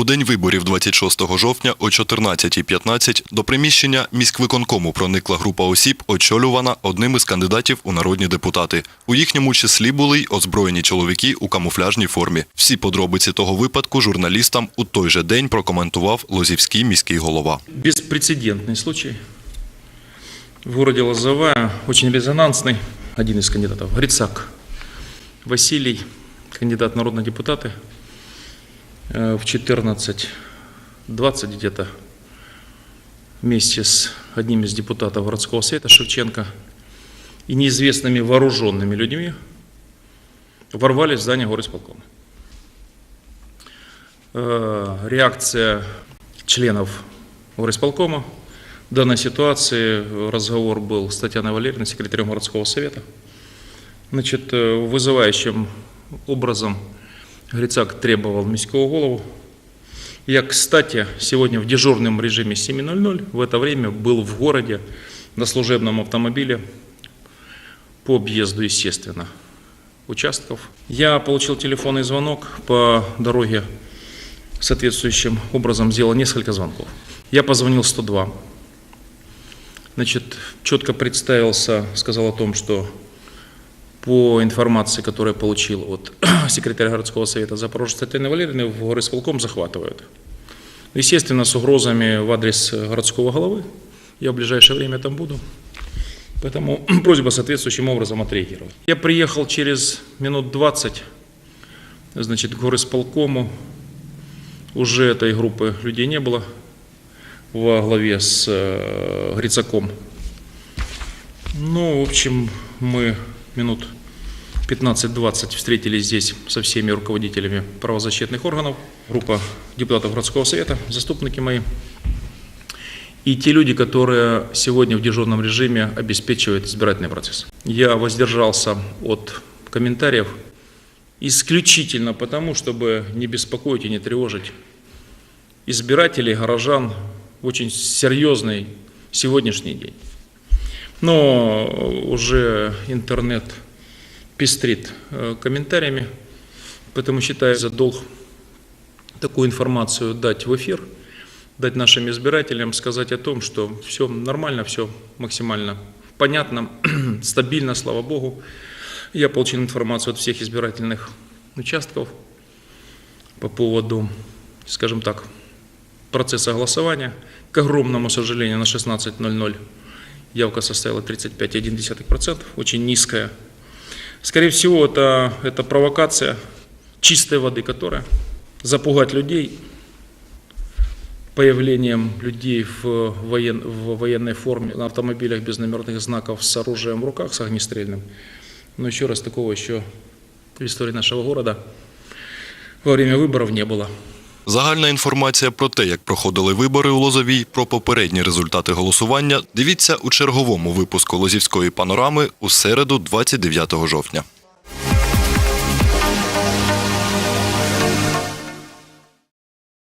У день виборів 26 жовтня о 14.15 до приміщення міськвиконкому проникла група осіб, очолювана одним із кандидатів у народні депутати. У їхньому числі були й озброєні чоловіки у камуфляжній формі. Всі подробиці того випадку журналістам у той же день прокоментував Лозівський міський голова. Беспрецедентный случай. В городе Лозовая, очень резонансный, один из кандидатов, Грицак Василий, кандидат в народные депутаты, э, В 14.20 где-то вместе с одним из депутатов городского совета Шевченко и неизвестными вооруженными людьми ворвались в здание горосполкома. Э, Реакция членов горосполкома в данной ситуации э, разговор был с Татьяной Валерьевной, секретарем городского совета. Значит, э, вызывающим образом Грицак требовал міського голову. Я, кстати, сегодня в дежурном режиме 7.00 в это время был в городе на служебном автомобиле по объезду, естественно, участков. Я получил телефонный звонок по дороге соответствующим образом сделал несколько звонков. Я позвонил 102. Значит, четко представился, сказал о том, что по информации, которую я получил от секретаря городского совета Запорожья Татьяны Валерьевны, в горисполком захватывают. Естественно, с угрозами в адрес городского головы. Я в ближайшее время там буду. Поэтому просьба соответствующим образом отреагировать. Я приехал через минут 20 значит, к горисполкому. Уже этой группы людей не было во главе с э, Грицаком. Ну, в общем, мы минут 15-20 встретились здесь со всеми руководителями правозащитных органов, группа депутатов городского совета, заступники мои, и те люди, которые сегодня в дежурном режиме обеспечивают избирательный процесс. Я воздержался от комментариев исключительно потому, чтобы не беспокоить и не тревожить избирателей, горожан в очень серьезный сегодняшний день. Но уже интернет пестрит э, комментариями, поэтому считаю за долг такую информацию дать в эфир, дать нашим избирателям, сказать о том, что все нормально, все максимально понятно, стабильно, слава Богу. Я получил информацию от всех избирательных участков по поводу, скажем так, процесса голосования. К огромному сожалению, на 16.00 явка составила 35,1%, очень низкая. Скорее всего, это, это провокация чистой воды, которая запугать людей появлением людей в, воен, в военной форме на автомобилях без номерных знаков с оружием в руках, с огнестрельным. Но еще раз такого еще в истории нашего города во время выборов не было. Загальна інформація про те, як проходили вибори у Лозовій, про попередні результати голосування, дивіться у черговому випуску Лозівської панорами у середу, 29 жовтня.